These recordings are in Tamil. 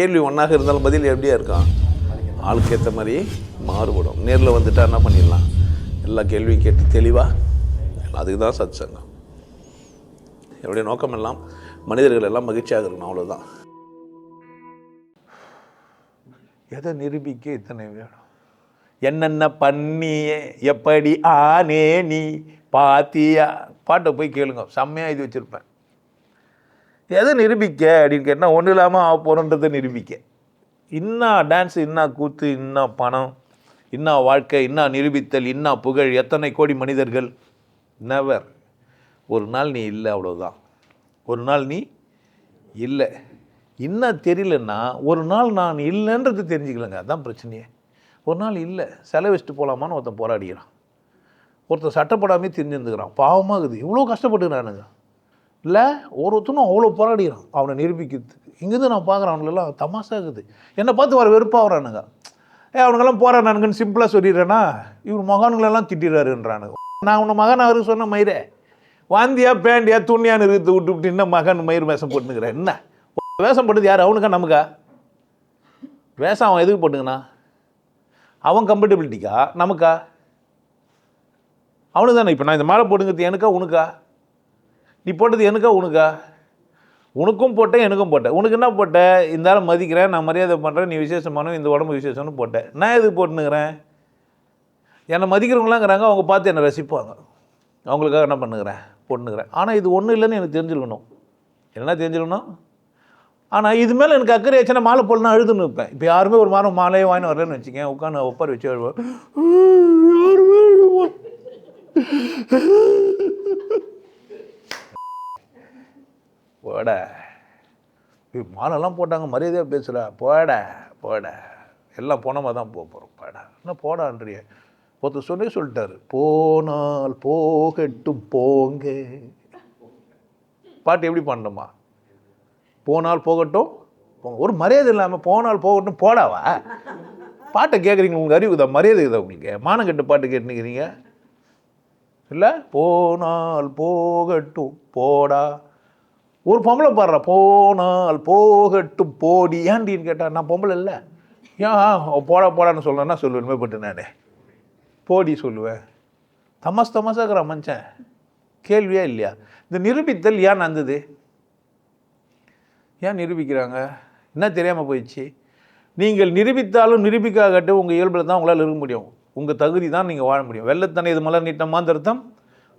கேள்வி ஒன்றாக இருந்தாலும் பதில் எப்படியா இருக்கான் ஆளுக்கு ஏற்ற மாதிரி மாறுபடும். நேரில் வந்துட்டா என்ன பண்ணிடலாம்? எல்லா கேள்வியும் கேட்டு தெளிவாக அதுக்கு தான் சத் சங்கம் என்னுடைய நோக்கம் எல்லாம் மனிதர்கள் எல்லாம் மகிழ்ச்சியாக இருக்கணும் அவ்வளோதான் எதை நிரூபிக்க இத்தனை வேணும்? என்னென்ன பண்ணியே எப்படி ஆனே நீ பாத்தியா? பாட்டை போய் கேளுங்க. செம்மையாக இது வச்சுருப்பேன். எதை நிரூபிக்க அப்படின்னு கேட்டால் ஒன்றும் இல்லாமல் ஆக போகிறோன்றதை நிரூபிக்க. இன்னா டான்ஸ் இன்னா கூத்து இன்னா பணம் இன்னா வாழ்க்கை இன்னா நிரூபித்தல் இன்னா புகழ் எத்தனை கோடி மனிதர்கள்? நெவர் ஒரு நாள் நீ இல்லை அவ்வளோதான் ஒரு நாள் நீ இல்லை. இன்னும் தெரியலன்னா ஒரு நாள் நான் இல்லைன்றது தெரிஞ்சுக்கலங்க. அதுதான் பிரச்சனையே. ஒரு நாள் இல்லை. செலவிச்சுட்டு போகலாமான்னு ஒருத்தன் போராடிக்கிறான். ஒருத்தன் சட்டப்படாமே தெரிஞ்சிருந்துக்கிறான் பாவமாகுது இவ்வளோ கஷ்டப்பட்டுக்கிறானுங்க. இல்லை ஒருத்தனும் அவ்வளோ போராடிக்கிறான். அவனை நிரூபிக்கிறதுக்கு இங்கேருந்து நான் பார்க்குறேன் அவனுங்களெல்லாம் இருக்குது. என்னை பார்த்து வர வெறுப்பாகிறானுங்க. ஏ அவனுங்கெல்லாம் போராடானுங்கன்னு சிம்பிளாக சொல்லிடுறேன்னா இவர் மகான்களெல்லாம் திட்டிடுறாருன்றானுங்க. நான் உன்னை மகன் அவருக்கு சொன்ன மயிரே. வாந்தியா பேண்டியா துணியான்னு இருக்கிறது விட்டு விட்டு இன்னும் மகன் மயிர் வேஷம் போட்டுனுக்கிறேன் என்ன? வேஷம் போட்டது யார்? அவனுக்கா நமக்கா? வேஷம் அவன் எதுக்கு போட்டுங்கண்ணா அவன் கம்ஃபர்டபிலிட்டிக்கா நமக்கா? அவனுக்கு தானே இப்போ நான் இந்த மாலை போட்டுங்கிறது எனக்கா உனக்கா? நீ போட்டது எனக்கா உனக்கா? உனக்கும் போட்டேன் எனக்கும் போட்டேன். உனக்கு என்ன போட்ட? இந்த ஆளை மதிக்கிறேன் நான் மரியாதை பண்ணுறேன் நீ விசேஷமான இந்த உடம்பு விசேஷம்னு போட்டேன் நான் எதுக்கு போட்டுனுக்கிறேன் என்னை மதிக்கிறவங்களாங்கிறாங்க அவங்க பார்த்து என்னை ரசிப்பாங்க. அவங்களுக்காக என்ன பண்ணுகிறேன்? போட்டுனுக்கிறேன் ஆனால் இது ஒன்றும் இல்லைன்னு எனக்கு தெரிஞ்சுக்கணும் என்ன தெரிஞ்சுக்கணும் ஆனால் இது மேலே எனக்கு அக்கறை ஆச்சுன்னா மாலை போடலாம் அழுதுன்னு இருப்பேன். இப்போ யாருமே ஒரு வாரம் மாலையே வாங்கி வரலன்னு வச்சுக்கேன். உட்காந்து ஒப்பாரி வச்சு அழுவேன். போட. ஏய், போட்டாங்க மரியாதையாக பேசுகிற போட போட. எல்லாம் போனமாக தான் போக போகிறோம் போடா. என்ன போடான்றிய ஒருத்தர் சொன்னே சொல்லிட்டாரு. போனால் போகட்டும் போங்க. பாட்டு எப்படி பண்ணணுமா போனால் போகட்டும் போங்க. ஒரு மரியாதை இல்லாமல் போனால் போகட்டும் போடாவா? பாட்டை கேட்குறீங்க உங்களுக்கு அறிவு தான் மரியாதை இருக்குதா உங்களுக்கு? மானம் கெட்ட பாட்டு கேட்டுக்கிறீங்க இல்லை? போனால் போகட்டும் போடா. ஒரு பொம்பளை பாடுறா போனால் போகட்டும் போடி. ஏன்டின்னு கேட்டால் நான் பொம்பளை இல்லை. ஏன் அவ போடா போடான்னு சொல்லணும்னா சொல்லுவேன் பட்டு நான். போடி சொல்லுவேன் தமஸ் தமசாக்கிற மனுஷன் கேள்வியா இல்லையா? இந்த நிரூபித்தல் ஏன் நடந்தது? ஏன் நிரூபிக்கிறாங்க? என்ன தெரியாமல் போயிடுச்சு? நீங்கள் நிரூபித்தாலும் நிரூபிக்காகட்டும் உங்கள் இயல்பில் தான் உங்களால் இருக்க முடியும். உங்கள் தகுதி தான் நீங்கள் வாழ முடியும். வெள்ளத்தனை இது மலர் நீட்டமாந்த அர்த்தம்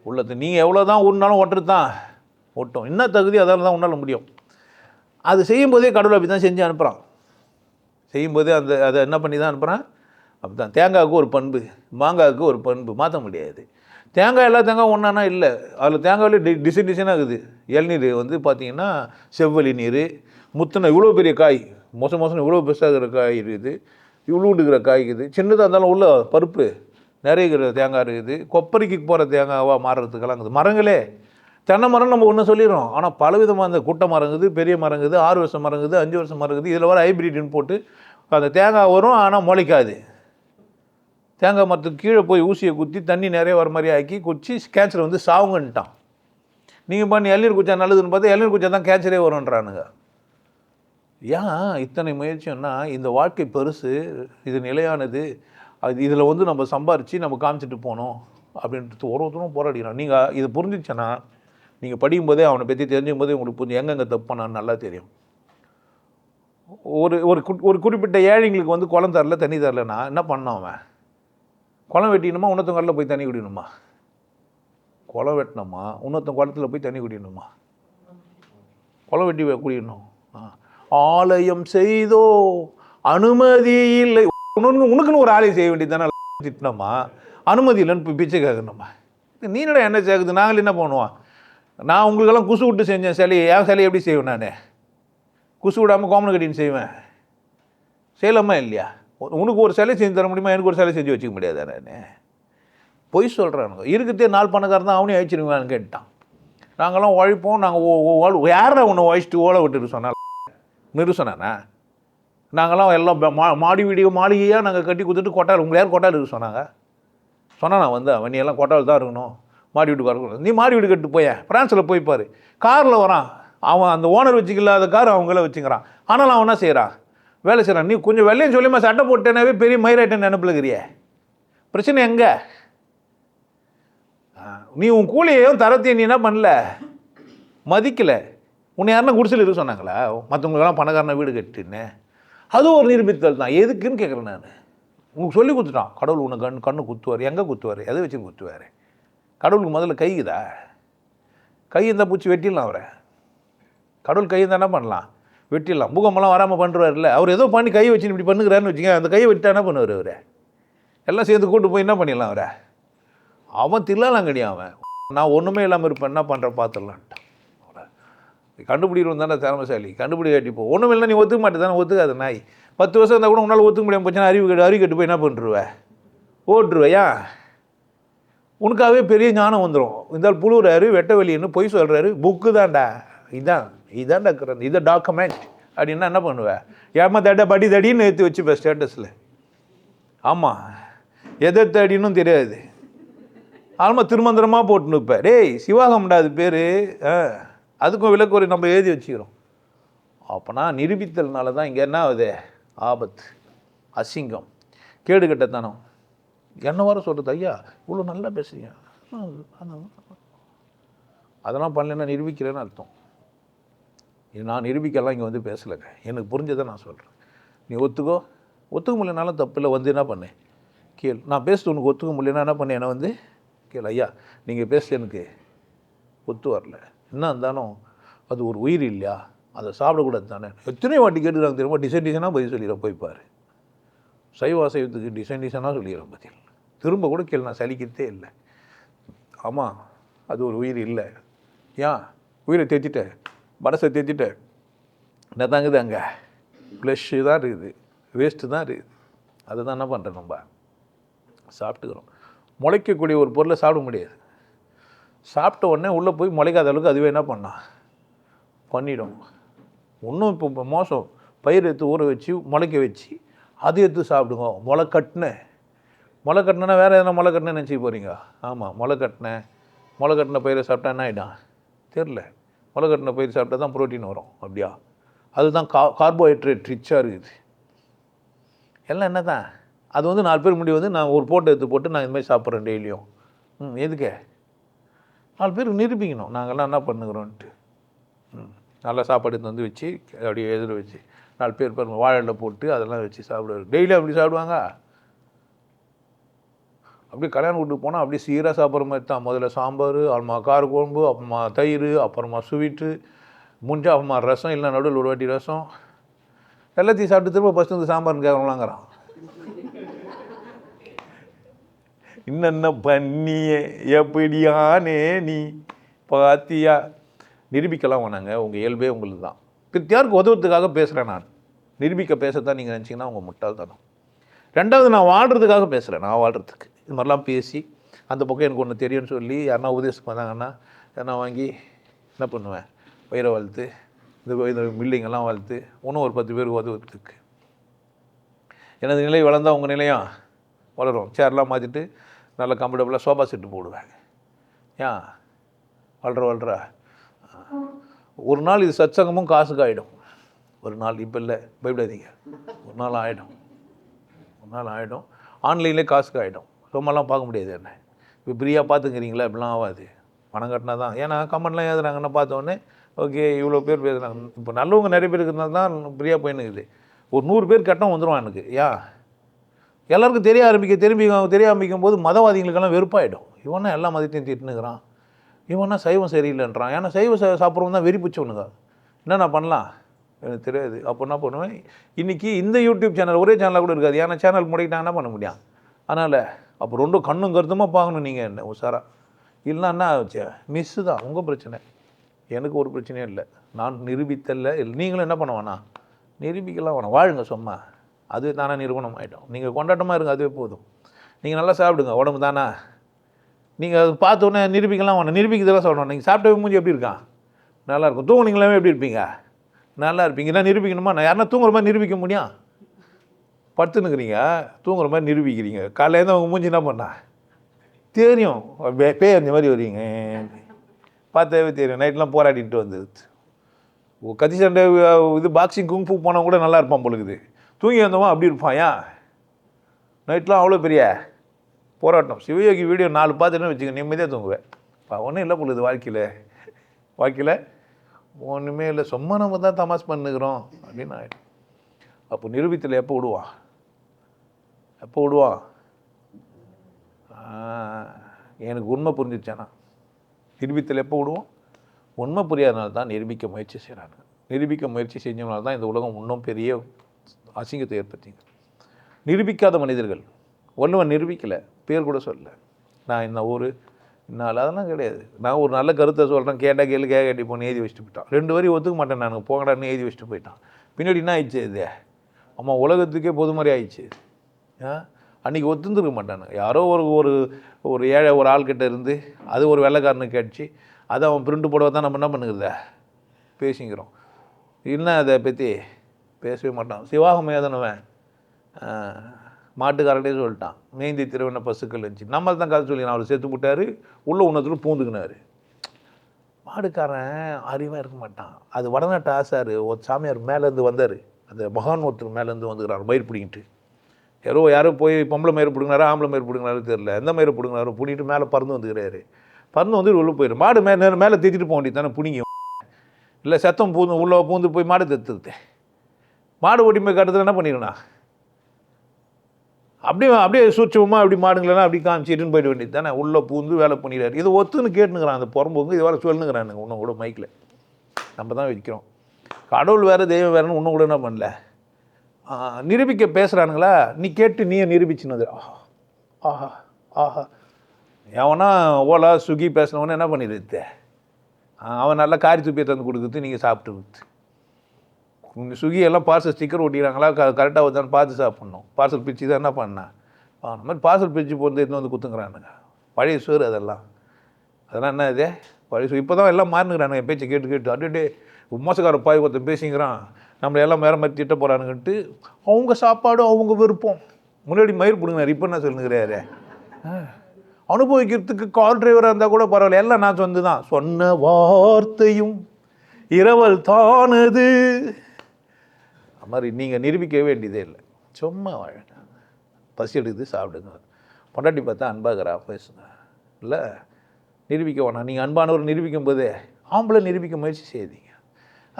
உள்ளது நீங்கள் எவ்வளோ தான் ஊறினாலும் ஒட்டுறது தான் ஒட்டும் என்ன தகுதி அதால் தான் உன்னால் முடியும். அது செய்யும்போதே கடவுள் அப்படி தான் செஞ்சு அனுப்புகிறான் செய்யும்போதே அந்த அதை என்ன பண்ணி தான் அனுப்புகிறான் அப்படி தான் தேங்காய்க்கு ஒரு பண்பு மாங்காய்க்கு ஒரு பண்பு மாற்ற முடியாது. தேங்காய் எல்லா தேங்காய் ஒன்றானா இல்லை. அதில் தேங்காயிலே டி டிசைன் டிசைனாக இருக்குது. இளநீர் வந்து பார்த்தீங்கன்னா செவ்வழி நீர் முத்தின இவ்வளோ பெரிய காய் மோசம் மோசம் இவ்வளோ பெருசாக இருக்கிற காய் இருக்குது. இவ்வளோ இருக்கிற காய் இருக்குது. சின்னதாக இருந்தாலும் உள்ள பருப்பு நிறைய இருக்கிற தேங்காய் இருக்குது. கொப்பரைக்கு போகிற தேங்காவாக மாறுறதுக்கெல்லாம் இருக்குது. மரங்களே தென்னை மரம் நம்ம ஒன்று சொல்லிடுறோம். ஆனால் பலவிதமாக அந்த குட்டை மரங்குது பெரிய மரங்குது ஆறு வருஷம் மரங்குது அஞ்சு வருஷம் மரங்குது இதில் வர ஹைப்ரிட்னு போட்டு அந்த தேங்காய் வரும் ஆனால் முளைக்காது. தேங்காய் மரத்துக்கு கீழே போய் ஊசியை குத்தி தண்ணி நிறைய வர மாதிரி ஆக்கி குச்சி கேன்சர் வந்து சாவுங்கன்ட்டான். நீங்கள் பண்ணி இளநீர் குச்சா நல்லதுன்னு பார்த்தா இளநீர் குச்சா தான் கேன்சரே வரும்ன்றானுங்க. ஏன் இத்தனை முயற்சின்னா இந்த வாழ்க்கை பெருசு இது நிலையானது அது இதில் வந்து நம்ம சம்பாரித்து நம்ம காமிச்சிட்டு போகணும் அப்படின்றது ஒரு ஒருத்தரும் போராடிக்கிறோம் நீங்கள் இது புரிஞ்சிச்சேன்னா நீங்கள் படிக்கும்போதே அவனை பற்றி தெரிஞ்சுக்கும் போதே உங்களுக்கு புரிஞ்சு எங்கெங்கே தப்பு பண்ணான்னு நல்லா தெரியும். ஒரு ஒரு கு- ஒரு குறிப்பிட்ட ஏழைங்களுக்கு வந்து குளம் தரல தண்ணி தரலன்னா என்ன பண்ணான் அவன்? குளம் வெட்டினுமா உன்னத்தன் குளத்தில் போய் தண்ணி குடிக்கணுமா? குளம் வெட்டினோமா இன்னொருத்தன் குளத்துல போய் தண்ணி குடிக்கணுமா? குளம் வெட்டி குடிக்கணும். ஆ. ஆலயம் செய்தோ அனுமதி இல்லை. உனக்கு உனக்குன்னு ஒரு ஆலயம் செய்ய வேண்டியது தானே திட்டினோமா அனுமதி இல்லைன்னு பிச்சை கேட்கணுமா? நீ என்னடா என்ன சேர்க்குது நாங்கள் என்ன பண்ணுவோம்? நான் உங்களுக்கெல்லாம் குசு விட்டு செஞ்சேன் சிலையை என் சிலையை எப்படி செய்வேன் நான்? குசு விடாமல் கோமனு கட்டின்னு செய்வேன். செய்யலாமா இல்லையா? உனக்கு ஒரு சிலை செஞ்சு தர முடியுமா? எனக்கு ஒரு சிலை செஞ்சு வச்சுக்க முடியாதா நான்? பொய் சொல்கிறானுங்க இருக்கிறதே நாள் பணக்காரன் தான் அவனையும் அழிச்சிருவான்னு கேட்டான் நாங்களாம் உழைப்போம் நாங்கள் யாரை உன்னை உழைச்சிட்டு ஓலை விட்டுட்டு சொன்னால் நிறு சொன்னானா நாங்களாம் எல்லாம் மா மாடி வீடியோ மாளிகையாக நாங்கள் கட்டி கொடுத்துட்டு கொட்டால் உங்களை யார் கொட்டால் இருக்க சொன்னாங்க? சொன்னான் நான் வந்து அவன்? எல்லாம் கொட்டால் தான் இருக்கணும். மாடி வீட்டுக்கு வரக்கூடாது. நீ மாடி வீடு கட்டு போய. ஃப்ரான்ஸில் போய் காரில் வரான். அவன் அந்த ஓனர் வச்சுக்கலாத கார் அவங்கள வச்சுக்கிறான். ஆனாலும் அவன் என்ன செய்கிறான் வேலை செய்கிறான் நீ கொஞ்சம் வெள்ளையும் சொல்லிமா சட்டை போட்டேனாவே பெரிய மயிராயிட்டன் நினப்பில் பிரச்சனை எங்கே? நீ உன் கூலியையும் தரத்தையும் நீ என்ன பண்ணல? மதிக்கலை. உன்னை யாருன்னா குடிசையில் இருக்க சொன்னாங்களா? மற்றவங்களுக்கெல்லாம் பணக்காரன வீடு கட்டுன்னு. அதுவும் ஒரு நிரூபித்தல் தான். எதுக்குன்னு கேட்குறேன் நான். உங்களுக்கு சொல்லி கொடுத்துட்டான். கடவுள் உன்னை கண் கண்ணு குத்துவார். எங்கே குத்துவார்? எதை வச்சு குத்துவார்? கடவுளுக்கு முதல்ல கைக்குதா கை இருந்தால் பூச்சி வெட்டிடலாம் அவரை. கடவுள் கையை என்ன பண்ணலாம்? வெட்டிடலாம். பூகம்பெல்லாம் வராமல் பண்ணுறாருல்ல அவர் ஏதோ பண்ணி கை வச்சு இப்படி பண்ணுகிறாருன்னு வச்சுங்க அந்த கையை விட்டால் என்ன பண்ணுவார் அவர்? எல்லாம் சேர்ந்து கூட்டு போய் என்ன பண்ணிடலாம் அவரை? அவன் தில்லாலாம் கிடையாது அவன். நான் ஒன்றுமே இல்லாமல் இருப்பேன். என்ன பண்ணுற பார்த்துடலான்ட்டான் கண்டுபிடிக்கிறவன் தானே திறமைசாலி. கண்டுபிடி கட்டிப்போ ஒன்றும் இல்லை நீ ஒத்துக்க மாட்டே தானே. ஒத்துக்காது நாய். பத்து வருஷம் இருந்தால் கூட உன்னால் ஒத்துக்க முடியாமல் போச்சுன்னா அறிவு கட்டு அறிவு கட்டு போய் என்ன பண்ணுருவ ஓட்டுருவையா? உனக்காகவே பெரிய ஞானம் வந்துடும் இந்த புழுறாரு வெட்ட வெளியின்னு பொய் சொல்கிறாரு புக்கு தான்டா. இதான் இதான்டா இருக்கிறது இதை டாக்குமெண்ட் அப்படின்னா என்ன பண்ணுவேன் ஏமா தட படி தடின்னு ஏற்றி வச்சுப்பேன் ஸ்டேட்டஸில் ஆமாம் எதை தடின்னு தெரியாது. ஆல்மா திருமந்திரமாக போட்டுன்னு டேய் சிவாகம்டா அது பேர். அதுக்கும் விளக்குறை நம்ம எழுதி வச்சுக்கிறோம். அப்போனா நிரூபித்தல்னால தான் இங்கே என்ன ஆகுது? ஆபத்து. அசிங்கம். கேடுகட்டத்தனம் என்ன வர சொல்கிறது ஐயா இவ்வளோ நல்லா பேசுகிறீங்க அதெல்லாம் பண்ணலன்னா நிரூபிக்கிறேன்னு அர்த்தம். இது நான் நிரூபிக்கலாம் இங்கே வந்து பேசலைங்க. எனக்கு புரிஞ்சதை நான் சொல்கிறேன் நீ ஒத்துக்கோ. ஒத்துக்க முடியலனாலும் தப்பு இல்லை வந்து என்ன பண்ணேன் கேள். நான் பேசுறது உனக்கு ஒத்துக்க முடியலன்னா என்ன பண்ணேன் என்ன வந்து கேள். ஐயா நீங்கள் பேச எனக்கு ஒத்து வரல. என்ன இருந்தாலும் அது ஒரு உயிர் இல்லையா? அதை சாப்பிடக்கூடாது தானே எத்தனை வாட்டி கேட்டுக்கிறாங்க தெரியுமா? டிசைன் டிசைனாக பதில் சொல்லிடுறேன். போய் பாரு. சைவ அசைவத்துக்கு டிசைன் டிசைனாக சொல்லிடுறேன் பதில் திரும்ப கூட கேள்வி நான் சலிக்கிறதே இல்லை. ஆமாம் அது ஒரு உயிர் இல்லை. ஏன்? உயிரை தேத்திட்டேன் மனசை தேத்திட்டேன் என்ன தாங்குது அங்கே? ஃப்ளஷ்ஷு தான் இருக்குது. வேஸ்ட்டு தான் இருக்குது. அதை தான் என்ன பண்ணுறோம் நம்ம? சாப்பிட்டுக்கிறோம். முளைக்கக்கூடிய ஒரு பொருளை சாப்பிட முடியாது. சாப்பிட்ட உடனே உள்ளே போய் முளைக்காத அளவுக்கு அதுவே என்ன பண்ணா? பண்ணிடும். இன்னும் இப்போ மோசம். பயிர் எடுத்து ஊற வச்சு முளைக்க வச்சு அது எடுத்து சாப்பிடுங்க? முளை கட்டினேன் முளை கட்டினா வேறு எதனா முளை கட்டினேன் நினச்சி போகிறீங்க ஆமாம் முளை கட்டினேன் முளை கட்டின பயிரை சாப்பிட்டா என்ன ஆகிடும் தெரில முளை கட்டின பயிர் சாப்பிட்டா தான் ப்ரோட்டீன் வரும். அப்படியா? அதுதான் கா கார்போஹைட்ரேட் ரிச்சாக இருக்குது. எல்லாம் என்ன தான் அது வந்து நாலு பேர் முடி வந்து நான் ஒரு போட்டோ எடுத்து போட்டு நான் இந்த மாதிரி சாப்பிட்றேன் டெய்லியும். ம் எதுக்கே? நாலு பேர் நிரூபிக்கணும். நாங்கள்லாம் என்ன பண்ணுகிறோன்ட்டு. ம் நல்லா சாப்பாடு எடுத்து வந்து வச்சு அப்படியே எதிர வச்சு. நாலு பேர் பாருங்க வாழை போட்டு அதெல்லாம் வச்சு சாப்பிடுவார். டெய்லி அப்படி சாப்பிடுவாங்க. அப்படியே கல்யாணம் வீட்டுக்கு போனால் அப்படியே சீராக சாப்பிட்ற மாதிரி தான். முதல்ல சாம்பார் அப்புறமா கார குழம்பு அப்புறமா தயிர் அப்புறமா ஸ்வீட்டு முடிஞ்சால் அப்புறமா ரசம் இல்லை நடுவில் ஒரு வாட்டி ரசம். எல்லாத்தையும் சாப்பிட்டு திரும்ப ஃபஸ்ட்டு வந்து சாம்பார்னு கேட்கலாங்கிறான் இன்னென்ன பண்ணியே எப்படியானே நீ பாத்தியா? நிரூபிக்கலாம் நாங்கள் உங்கள் இயல்பே உங்களுக்கு தான் பித்தியாருக்கு உதவுறதுக்காக பேசுகிறேன் நான். நிரூபிக்க பேசத்தான் நீங்கள் நினச்சிங்கன்னா உங்கள் முட்டாள்தனம். ரெண்டாவது நான் வாழ்கிறதுக்காக பேசுகிறேன் நான் வாழ்கிறதுக்கு இது மாதிரிலாம் பேசி அந்த பக்கம் எனக்கு ஒன்று தெரியும்னு சொல்லி யாருன்னா உபதேசம் பண்ணாங்கன்னா நான் வாங்கி என்ன பண்ணுவேன்? பயிரை வளர்த்து இந்த இந்த மில்லிங்கெல்லாம் வளர்த்து இன்னும் ஒரு பத்து பேர் உதவுறதுக்கு. எனது நிலை வளர்ந்தால் உங்கள் நிலையும் வளரும். சேர்லாம் மாற்றிட்டு நல்ல கம்ஃபர்டபுளாக சோஃபா செட்டு போடுவேன். ஏன் வளர வளர ஒரு நாள் இது சத்சங்கமும் காசுக்கு ஆகிடும் ஒரு நாள் இப்போ இல்லை பயப்படாதீங்க. ஒரு நாள் ஆகிடும் ஒரு நாள் ஆகிடும் ஆன்லைன்லேயே காசுக்கு ஆகிடும் ரொம்பலாம் பார்க்க முடியாது என்ன? இப்போ ஃப்ரீயாக பார்த்துக்கிறீங்களா? இப்படிலாம் ஆகாது. பணம் கட்டினா தான் ஏன்னா கமெண்ட்லாம் எழுதுறாங்கன்னு பார்த்தோன்னே ஓகே இவ்வளோ பேர் பேசுகிறாங்க இப்போ நல்லவங்க நிறைய பேர் இருக்கிறதுனால தான் ஃப்ரீயாக போயின்னுக்குது. ஒரு நூறு பேர் கட்டம் வந்துடும் எனக்கு. ஏன் எல்லாருக்கும் தெரிய ஆரம்பிக்க திரும்பி தெரிய ஆரம்பிக்கும் போது மதவாதிகளுக்கெல்லாம் வெறுப்பாயிடும். இவனா எல்லா மதத்தையும் திட்டுனுக்கிறான் இவன்னா சைவம் சரியில்லைன்றான். ஏன்னா சைவ சாப்பிட்றவன் தான் வெறி பிடிச்சவனுங்க என்ன நான் பண்ணலாம்? எனக்கு தெரியாது. அப்போ என்ன பண்ணுவேன்? இன்றைக்கி இந்த யூடியூப் சேனல் ஒரே சேனலாக கூட இருக்காது. ஏன்னா சேனல் முடக்கிட்டாங்க என்ன பண்ண முடியும்? அதனால் அப்போ ரெண்டும் கண்ணும் கருத்துமாக பார்க்கணும் நீங்கள் என்ன உஷாரா? இல்லைன்னா என்ன ஆச்சு? மிஸ்ஸு தான். உங்கள் பிரச்சனை. எனக்கு ஒரு பிரச்சனையும் இல்லை. நான் நிரூபித்தல்ல. இல்லை நீங்களும் என்ன பண்ண வேணாம்? நிரூபிக்கலாம் வேணாம். வாழுங்க சும்மா. அது தானே நிறுவனம் ஆகிட்டோம் நீங்கள் கொண்டாட்டமாக இருங்க அதுவே போதும். நீங்கள் நல்லா சாப்பிடுங்க. உடம்பு தானே? நீங்கள் அது பார்த்தோன்னே நிரூபிக்கலாம் ஒன்று நிரூபிக்கிறதெல்லாம் சொல்லணும். நீங்கள் சாப்பிட்ட மூஞ்சி எப்படி இருக்கான் நல்லாயிருக்கும் தூங்குனீங்களாமே எப்படி இருப்பீங்க? நல்லா இருப்பீங்க. என்ன நிரூபிக்கணுமா? நான் யாருன்னா தூங்குற மாதிரி நிரூபிக்க முடியும்? படுத்துனுக்குறீங்க தூங்குற மாதிரி நிரூபிக்கிறீங்க. காலையிலேருந்து அவங்க மூஞ்சி என்ன பண்ணா? தெரியும். பே- பேய் அந்த மாதிரி வருவீங்க. பார்த்தாவே தெரியும். நைட்லாம் போராடிட்டு வந்தது. ஓ, கத்தி சண்டை இது பாக்ஸிங் குங்ஃபு போனால் கூட நல்லா இருப்பான் பொழுது தூங்கி வந்தவன் அப்படி இருப்பான். ஏன்? நைட்லாம் அவ்வளோ பெரிய போராட்டம். சிவயோகி வீடியோ நாலு பார்த்துன்னு வச்சுக்க நிம்மதியாக தூங்குவேன். இப்போ ஒன்றும் இல்லை பொழுது வாழ்க்கையில். வாழ்க்கையில் ஒன்றுமே இல்லை. சும்மா நம்ம தான் தமாஸ் பண்ணுகிறோம் அப்படின்னு அப்போ நிரூபித்தில் எப்போ விடுவான் எப்போ விடுவான் எனக்கு உண்மை புரிஞ்சிச்சானா நிரூபித்தில் எப்போ விடுவோம்? உண்மை புரியாதனால தான் நிரூபிக்க முயற்சி செய்கிறாங்க நிரூபிக்க முயற்சி செஞ்சவனால தான் இந்த உலகம் இன்னும் பெரிய அசிங்கத்தை ஏற்படுத்திங்க நிரூபிக்காத மனிதர்கள் ஒன்றுவன் நிரூபிக்கலை. பேர் கூட சொல்லல. நான் இந்த ஊர் இன்னால் அதெல்லாம் கிடையாது. நான் ஒரு நல்ல கருத்தை சொல்கிறேன் கேட்டால் கேள்வி கேட்க கேட்டி போன எழுதி வச்சுட்டு போயிட்டான். ரெண்டு வரையும் ஒத்துக்க மாட்டேன் நான் போங்கடான்னு எழுதி வச்சுட்டு போயிட்டான். பின்னாடி என்ன ஆயிடுச்சு இது? அம்மா உலகத்துக்கே பொதுமறை ஆயிடுச்சு. ஆ? அன்றைக்கி ஒத்துந்துருக்க மாட்டானு. யாரோ ஒரு ஒரு ஒரு ஏழை ஒரு ஆள்கிட்ட இருந்து அது ஒரு வெள்ளைக்காரனுக்கு கேட்டுச்சு. அதை அவன் பிரிண்ட் போட தான் நம்ம என்ன பண்ணுகிறத? பேசிக்கிறோம். என்ன அதை பற்றி பேசவே மாட்டான். சிவாகமையாதனவன் ஏதனவன் சொல்லிட்டான். மேந்தி திருவண்ண பசுக்கள் இருந்துச்சு. நம்ம தான் கதை சொல்லி அவர் செத்து விட்டாரு. உள்ள உணத்தில் பூந்துக்கினார். மாடுக்காரன் அறிவாக இருக்க மாட்டான். அது வடநாட்டு ஆசார் ஒரு சாமியார் மேலேருந்து வந்தார். அந்த மகான் ஒருத்தர் மேலேருந்து வந்துக்கிறார் மயிர் பிடிங்கிட்டு. யாரோ யாரோ போய் பொம்பளை மயிர் பிடுங்கினாரா ஆம்பளை மயிர் பிடுங்கினாரு தெரில எந்த மயிர் பிடுங்கினாரோ பிடிக்கிட்டு மேலே பறந்து வந்துக்கிறாரு. பறந்து வந்து உள்ளே போயிடும் மாடு மே நேரம் மேலே தேத்திட்டு போக வேண்டியது தானே புனிங்க இல்லை சத்தம் பூந்து உள்ளே பூந்து போய் மாடு தெத்துது மாடு ஓட்டி போய் கட்டத்தில் என்ன பண்ணிடுண்ணா அப்படியே அப்படியே சூட்சமாக அப்படி மாடுங்களா அப்படி காமிச்சிட்டுன்னு போயிட வேண்டியது தானே? உள்ளே பூந்து வேலை பண்ணிடுறாரு. இது ஒத்துன்னு கேட்டுனுங்கிறான் அந்த புறம்போங்க இது வர சொல்லுங்கிறானுங்க இன்னும் கூட மைக்கில் நம்ம தான் வைக்கிறோம் கடவுள் வேறு தெய்வம் வேறுன்னு இன்னும் கூட என்ன பண்ணல? நிரூபிக்க பேசுகிறானுங்களா நீ கேட்டு நீயே நிரூபிச்சுன்னு ஆஹா ஆஹா ஆஹா. எவனா ஓலா ஸ்விக்கி பேசினவனே என்ன பண்ணிடுது அவன் நல்லா காரி துப்பியை தந்து கொடுக்குறது நீங்கள் சாப்பிட்டு ஸ்விக்கி எல்லாம் பார்சல் ஸ்டிக்கர் ஒட்டிக்கிறாங்களா? கரெக்டாக வருதான்னு பார்த்து சாப்பிட்ணும். பார்சல் பிரித்து தான் என்ன பண்ணேன் அந்த மாதிரி பார்சல் பிரித்து போட்டு எடுத்து வந்து குத்துங்கிறானுங்க. பழைய சோறு அதெல்லாம். அதெல்லாம் என்ன இது? பழைய சோறு. இப்போ தான் எல்லாம் மாறினுக்கிறானுங்க. பேச்சை கேட்டு கேட்டு. அப்படியே மோசக்கார பாய் ஒருத்தன் பேசிங்கிறான் நம்மளை எல்லாம் வேறு மாதிரி திட்ட போகிறானுங்கன்ட்டு அவங்க சாப்பாடு அவங்க விருப்பம். முன்னாடி மயிர் பிடுங்கினார். இப்போ என்ன சொல்லுங்கிறாரு அனுபவிக்கிறதுக்கு கார் டிரைவராக இருந்தால் கூட பரவாயில்ல. எல்லாம் நான் சொந்து தான் சொன்ன வார்த்தையும் இரவல் தானது. அது மாதிரி நீங்கள் நிரூபிக்க வேண்டியதே இல்லை. சும்மா வாழ பசி எடுக்குது சாப்பிடுங்க. பொண்டாட்டி பார்த்தா அன்பாகிறா பேசுங்க. இல்லை நிரூபிக்க வேணாம். நீங்கள் அன்பானவர் நிரூபிக்கும் போதே ஆம்பளை நிரூபிக்க முயற்சி செய்தீங்க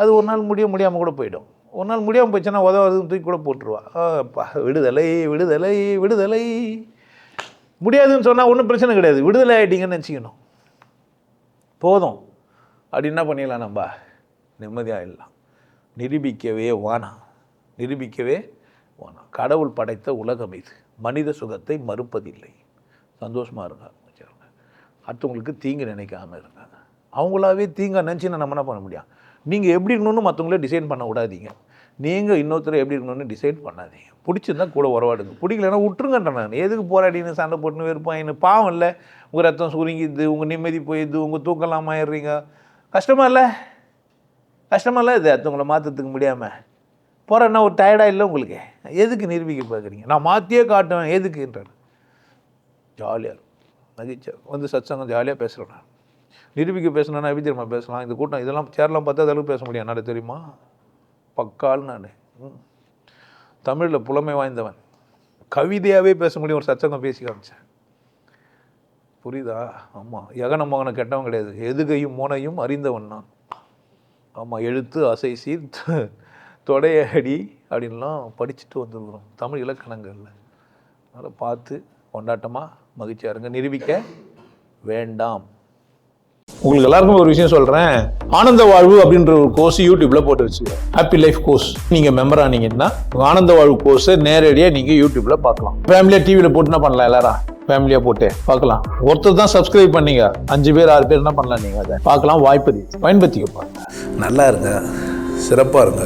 அது ஒரு நாள் முடிய முடியாமல் கூட போயிடும். ஒரு நாள் முடியாமல் போச்சுன்னா உதவாதுன்னு தூக்கி கூட போட்டுருவா. விடுதலை விடுதலை விடுதலை. முடியாதுன்னு சொன்னால் ஒன்றும் பிரச்சனை கிடையாது. விடுதலை ஆகிட்டீங்கன்னு நினச்சிக்கணும். போதும். அப்படி என்ன பண்ணிடலாம் நம்ம? நிம்மதியாக இல்லை நிரூபிக்கவே வானாம் நிரூபிக்கவே போனால் கடவுள் படைத்த உலகம் இது. மனித சுகத்தை மறுப்பதில்லை. சந்தோஷமாக இருங்க வச்சுருங்க அடுத்தவங்களுக்கு தீங்கு நினைக்காம இருக்காங்க. அவங்களாவே தீங்க நினச்சின்னா நம்ம என்ன பண்ண முடியும்? நீங்கள் எப்படி இருக்கணும்னு மற்றவங்களே டிசைன் பண்ண விடாதீங்க. நீங்கள் இன்னொருத்தர் எப்படி இருக்கணும்னு டிசைட் பண்ணாதீங்க. பிடிச்சிருந்தா கூட உறவாடுங்க. பிடிக்கலன்னா விட்டுருங்கன்ற நான். எதுக்கு போராடின்னு சண்டை போட்டுன்னு வெறுப்பாயின்னு பாவம் இல்லை. உங்கள் ரத்தம் சுருங்கிது உங்கள் நிம்மதி போயிடுது உங்கள் தூக்கலாம் ஆயிடுறீங்க கஷ்டமாக இல்லை? கஷ்டமாக இல்லை? இது அடுத்தவங்கள மாற்றுறதுக்கு முடியாமல் போகிறேன்னா ஒரு டயர்டாக இல்லை உங்களுக்கு? எதுக்கு நிரூபிக்க பார்க்குறீங்க? நான் மாற்றியே காட்டுவேன். எதுக்குன்றார். ஜாலியாக இருக்கும். மகிழ்ச்சியாக இருக்கும். வந்து சத்சங்கம் ஜாலியாக பேசுகிறேன் நான் நிரூபிக்க பேசணும்னா எப்படி தெரியுமா பேசலாம்? இந்த கூட்டம் இதெல்லாம் சேரலாம் பார்த்தா அளவுக்கு பேச முடியும். என்னால் தெரியுமா? பக்கால் நான். தமிழில் புலமை வாய்ந்தவன். கவிதையாகவே பேச முடியும். ஒரு சச்சங்கம் பேசி காமிச்சேன் புரியுதா? ஆமாம் எகன மகனை கெட்டவன் கிடையாது. எதுகையும் மோனையும் அறிந்தவன் நான். ஆமாம் எழுத்து அசை சீர்த்து தொடையடி அப்படின்லாம் படிச்சுட்டு வந்துருக்குறோம். தமிழ் இலக்கணங்களில். அதனால் பார்த்து கொண்டாட்டமாக மகிழ்ச்சியாக இருங்க. நிரூபிக்க வேண்டாம். உங்களுக்கு எல்லாருக்கும் ஒரு விஷயம் சொல்கிறேன் ஆனந்த வாழ்வு அப்படின்ற ஒரு கோர்ஸ் யூடியூப்பில் போட்டு வச்சு ஹாப்பி லைஃப் கோர்ஸ் நீங்கள் மெம்பர் ஆனீங்கன்னா ஆனந்த வாழ்வு கோர்ஸை நேரடியாக நீங்கள் யூடியூப்பில் பார்க்கலாம். ஃபேமிலியாக டிவியில் போட்டு என்ன பண்ணலாம் எல்லாரும்? ஃபேமிலியாக போட்டு பார்க்கலாம். ஒருத்தர் தான் சப்ஸ்கிரைப் பண்ணீங்க. அஞ்சு பேர் ஆறு பேர் என்ன பண்ணலாம் நீங்கள் அதை? பார்க்கலாம் வாய்ப்பு பயன்படுத்திக்கப்பா பயன்படுத்திக்க நல்லா இருங்க. சிறப்பாக இருங்க.